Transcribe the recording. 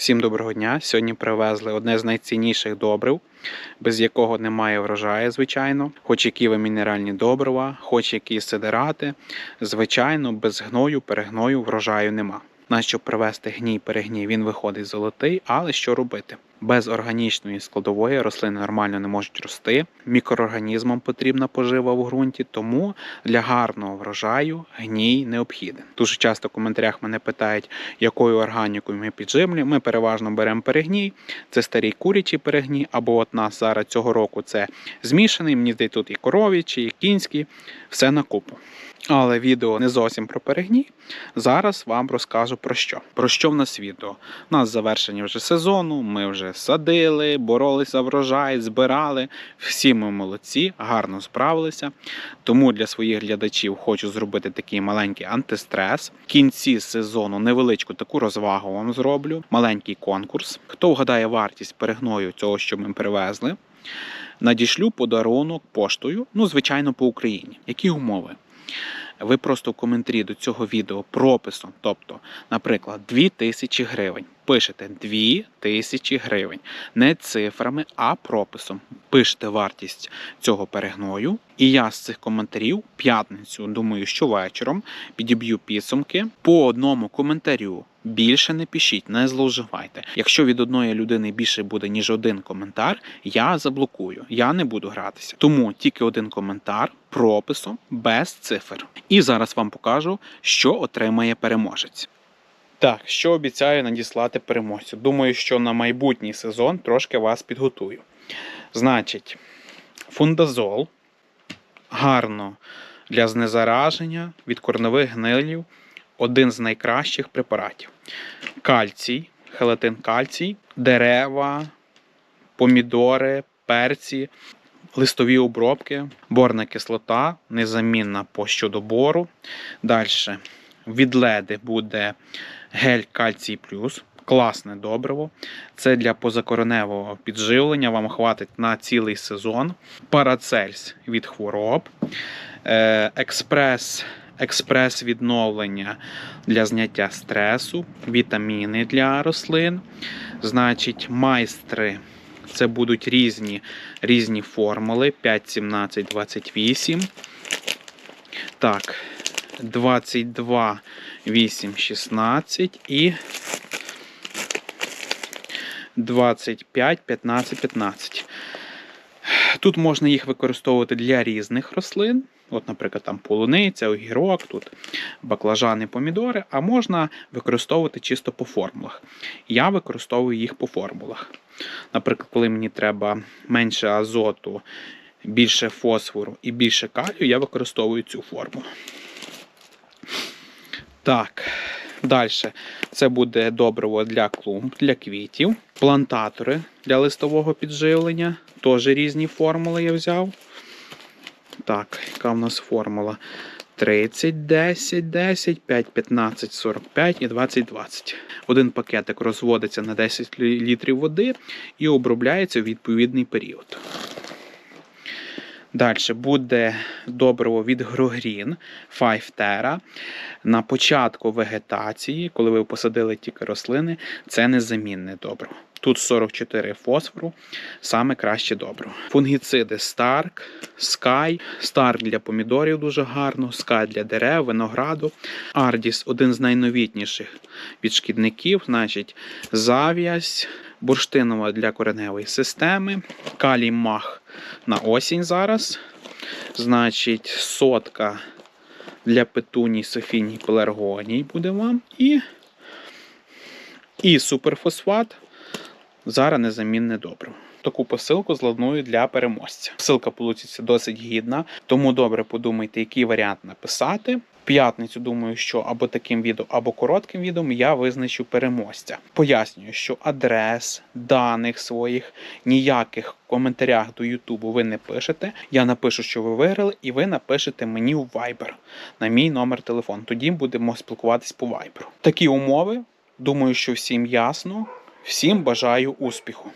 Всім доброго дня! Сьогодні привезли одне з найцінніших добрив, без якого немає врожаю, звичайно. Хоч які ви мінеральні добрива, хоч які сидерати. Звичайно, без гною, перегною врожаю нема. Нащо привезти гній перегній, він виходить золотий, але що робити? Без органічної складової рослини нормально не можуть рости. Мікроорганізмам потрібна пожива в ґрунті, тому для гарного врожаю гній необхіден. Дуже часто в коментарях мене питають, якою органікою ми підживлюємо. Ми переважно беремо перегній, це старий курячий перегній, або от нас зараз цього року це змішаний. Мені здається, тут і коров'ячий, і кінський, все на купу. Але відео не зовсім про перегній. Зараз вам розкажу про що. Про що в нас відео? У нас завершення вже сезону, ми вже садили, боролися врожай, збирали. Всі ми молодці, гарно справилися. Тому для своїх глядачів хочу зробити такий маленький антистрес. В кінці сезону невеличку таку розвагу вам зроблю. Маленький конкурс. Хто вгадає вартість перегною цього, що ми привезли, надішлю подарунок поштою, ну, звичайно, по Україні. Які умови? Ви просто в коментарі до цього відео прописом, тобто, наприклад, 2000 гривень. Пишете 2000 гривень. Не цифрами, а прописом. Пишете вартість цього перегною. І я з цих коментарів п'ятницю, думаю, що вечором підіб'ю підсумки по одному коментарю. Більше не пишіть, не зловживайте. Якщо від одної людини більше буде, ніж один коментар, я заблокую. Я не буду гратися. Тому тільки один коментар прописом без цифр. І зараз вам покажу, що отримає переможець. Так, що обіцяю надіслати переможцю. Думаю, що на майбутній сезон трошки вас підготую. Значить, фундазол гарно для знезараження від корневих гнилів. Один з найкращих препаратів. Кальцій, хелатин кальцій, дерева, помідори, перці, листові обробки, борна кислота, незамінна по щодобору. Далі від леди буде гель кальцій плюс. Класне добриво. Це для позакореневого підживлення. Вам хватить на цілий сезон. Парацельс від хвороб. Е, Експрес експрес відновлення для зняття стресу, вітаміни для рослин. Значить, майстри. Це будуть різні різні формули 5, 17, 28. Так, 22, 8, 16 і 25, 15, 15. Тут можна їх використовувати для різних рослин. От, наприклад, там полуниця, огірок, тут баклажани, помідори, а можна використовувати чисто по формулах. Я використовую їх по формулах. Наприклад, коли мені треба менше азоту, більше фосфору і більше калію, я використовую цю формулу. Так, далі це буде добриво для клумб, для квітів, плантатори для листового підживлення. Теж різні формули я взяв. Так, яка в нас формула? 30, 10, 10, 5, 15, 45 і 20, 20. Один пакетик розводиться на 10 літрів води і обробляється в відповідний період. Далі буде добриво від Грогрін 5 Terra. На початку вегетації, коли ви посадили тільки рослини, це незамінне добриво. Тут 44 фосфору, саме краще добриво. Фунгіциди Stark, Sky. Stark для помідорів дуже гарно, Sky для дерев, винограду. Ardis один з найновітніших від шкідників, значить, зав'язь, бурштинова для кореневої системи, калій мах на осінь зараз. Значить, сотка для петуній, софіній, пеларгоній буде вам. І, і суперфосфат. Зараз незамінне добриво. Таку посилку зладную для переможця. Посилка получиться досить гідна, тому добре подумайте, який варіант написати. П'ятницю думаю, що або таким відео, або коротким відео я визначу переможця. Пояснюю, що адрес, даних своїх ніяких коментарях до Ютубу ви не пишете. Я напишу, що ви виграли, і ви напишете мені у Viber на мій номер телефону. Тоді будемо спілкуватись по Viber. Такі умови. Думаю, що всім ясно. Всім бажаю успіху!